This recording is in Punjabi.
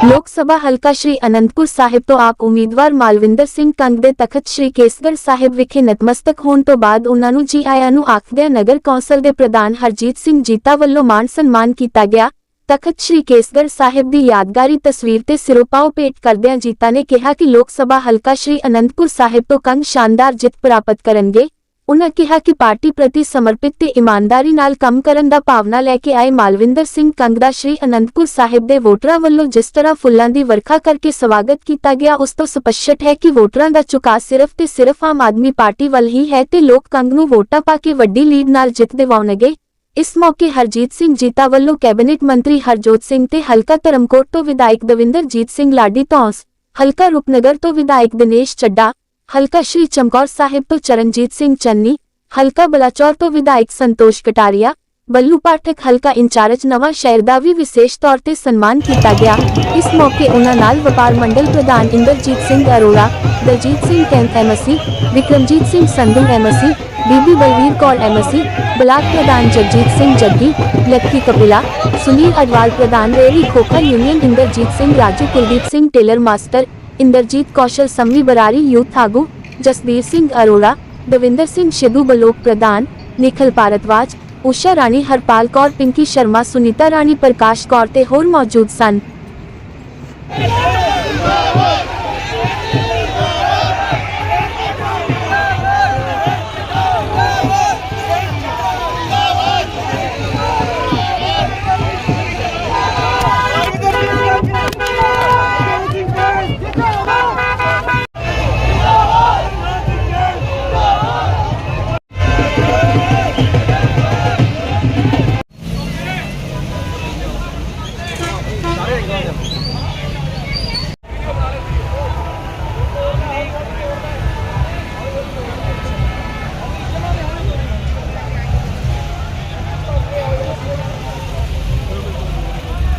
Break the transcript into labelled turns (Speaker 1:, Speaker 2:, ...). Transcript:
Speaker 1: ਲੋਕ ਸਭਾ ਹਲਕਾ ਸ਼੍ਰੀ ਅਨੰਦਪੁਰ ਸਾਹਿਬ ਤੋਂ ਆਪ ਉਮੀਦਵਾਰ ਮਾਲਵਿੰਦਰ ਸਿੰਘ ਕੰਗ ਦੇ ਤਖਤ ਸ਼੍ਰੀ ਕੇਸਗੜ੍ਹ ਸਾਹਿਬ ਵਿਖੇ ਨਤਮਸਤਕ ਹੋਣ ਤੋਂ ਬਾਅਦ ਉਹਨਾਂ ਨੂੰ ਜੀ ਆਇਆਂ ਨੂੰ ਆਖਦਿਆਂ ਨਗਰ ਕੌਂਸਲ ਦੇ ਪ੍ਰਧਾਨ ਹਰਜੀਤ ਸਿੰਘ ਜੀਤਾ ਵੱਲੋਂ ਮਾਨ ਸਨਮਾਨ ਕੀਤਾ ਗਿਆ ਤਖਤ ਸ਼੍ਰੀ ਕੇਸਗੜ੍ਹ ਸਾਹਿਬ ਦੀ ਯਾਦਗਾਰੀ ਤਸਵੀਰ ਤੇ ਸਿਰੋਪਾਓ ਭੇਟ ਕਰਦਿਆਂ ਜੀਤਾ ਨੇ ਕਿਹਾ ਕਿ ਲੋਕ ਸਭਾ ਹਲਕਾ ਸ਼੍ਰੀ ਅਨੰਦਪੁਰ ਸਾਹਿਬ ਤੋਂ ਕੰਗ ਸ਼ਾਨਦਾਰ ਜਿੱਤ ਪ੍ਰਾਪਤ ਕਰਨਗੇ ਉਨ੍ਹਾਂ ਕਿਹਾ ਕਿ ਪਾਰਟੀ ਪ੍ਰਤੀ ਸਮਰਪਿਤ ਤੇ ਇਮਾਨਦਾਰੀ ਨਾਲ ਕੰਮ ਕਰਨ ਦਾ ਭਾਵਨਾ ਲੈ ਕੇ ਆਏ ਮਾਲਵਿੰਦਰ ਸਿੰਘ ਕੰਗ ਦਾ ਸ਼੍ਰੀ ਅਨੰਦਪੁਰ ਸਾਹਿਬ ਦੇ ਵੋਟਰਾਂ ਵੱਲੋਂ ਜਿਸ ਤਰ੍ਹਾਂ ਫੁੱਲਾਂ ਦੀ ਵਰਖਾ ਕਰਕੇ ਸਵਾਗਤ ਕੀਤਾ ਗਿਆ, ਉਸ ਤੋਂ ਸਪਸ਼ਟ ਹੈ ਕਿ ਵੋਟਰਾਂ ਦਾ ਝੁਕਾਅ ਸਿਰਫ ਤੇ ਸਿਰਫ ਆਮ ਆਦਮੀ ਪਾਰਟੀ ਵੱਲ ਹੀ ਹੈ ਤੇ ਲੋਕ ਕੰਗ ਨੂੰ ਵੋਟਾਂ ਪਾ ਕੇ ਵੱਡੀ ਲੀਡ ਨਾਲ ਜਿੱਤ ਦਿਵਾਉਣਗੇ। ਇਸ ਮੌਕੇ ਹਰਜੀਤ ਸਿੰਘ ਜੀਤਾ ਵੱਲੋਂ ਕੈਬਨਿਟ ਮੰਤਰੀ ਹਰਜੋਤ ਸਿੰਘ ਤੇ ਹਲਕਾ ਧਰਮਕੋਟ ਤੋਂ ਵਿਧਾਇਕ ਦਵਿੰਦਰਜੀਤ ਸਿੰਘ ਲਾਡੀ ਧੌਂਸ, ਹਲਕਾ ਰੂਪਨਗਰ ਤੋਂ ਵਿਧਾਇਕ ਦਿਨੇਸ਼ ਚੱਡਾ ਹਲਕਾ ਸ਼੍ਰੀ ਚਮਕੌਰ ਸਾਹਿਬ ਤੋਂ ਚਰਨਜੀਤ ਸਿੰਘ ਚੰਨੀ ਹਲਕਾ ਬਲਾਚੌਰ ਤੋਂ ਵਿਧਾਇਕ ਸੰਤੋਸ਼ ਕਟਾਰੀਆ ਬੱਲੂ ਪਾਠਕ ਹਲਕਾ ਇੰਚਾਰਜ ਨਵਾਂ ਸ਼ਹਿਰ ਦਾ ਵੀ ਵਿਸ਼ੇਸ਼ ਤੌਰ ਤੇ ਸਨਮਾਨ ਕੀਤਾ ਗਿਆ ਇਸ ਮੌਕੇ ਉਹਨਾਂ ਨਾਲ ਵਪਾਰ ਮੰਡਲ ਪ੍ਰਧਾਨ Inderjit Singh Arora Daljit Singh camp MC Vikramjit Singh Sandhu MC ਬੀਬੀ ਬਲਵੀਰ ਕੌਰ ਐਮਸੀ ਬਲਾਕ ਪ੍ਰਧਾਨ ਜਗਜੀਤ ਸਿੰਘ ਜੱਗੀ ਲੱਕੀ ਕਪਿਲਾ ਸੁਨੀਲ ਅਡਵਾਲ ਪ੍ਰਧਾਨ ਰੇਰੀ Khokhar union Inderjit Singh Raju Kuldeep Singh tailor master Inderjit Kaushal Sammi Barari, youth ਆਗੂ ਜਸਬੀਰ ਸਿੰਘ ਅਰੋੜਾ, ਦਵਿੰਦਰ ਸਿੰਘ ਸਿੱਧੂ ਬਲੋਕ ਪ੍ਰਧਾਨ ਨਿਖਲ ਭਾਰਤਵਾਜ ਉਸ਼ਾ ਰਾਣੀ ਹਰਪਾਲ ਕੌਰ, ਪਿੰਕੀ ਸ਼ਰਮਾ, ਸੁਨੀਤਾ ਰਾਣੀ, ਪ੍ਰਕਾਸ਼ ਕੌਰ ਤੇ ਹੋਰ ਮੌਜੂਦ ਸਨ।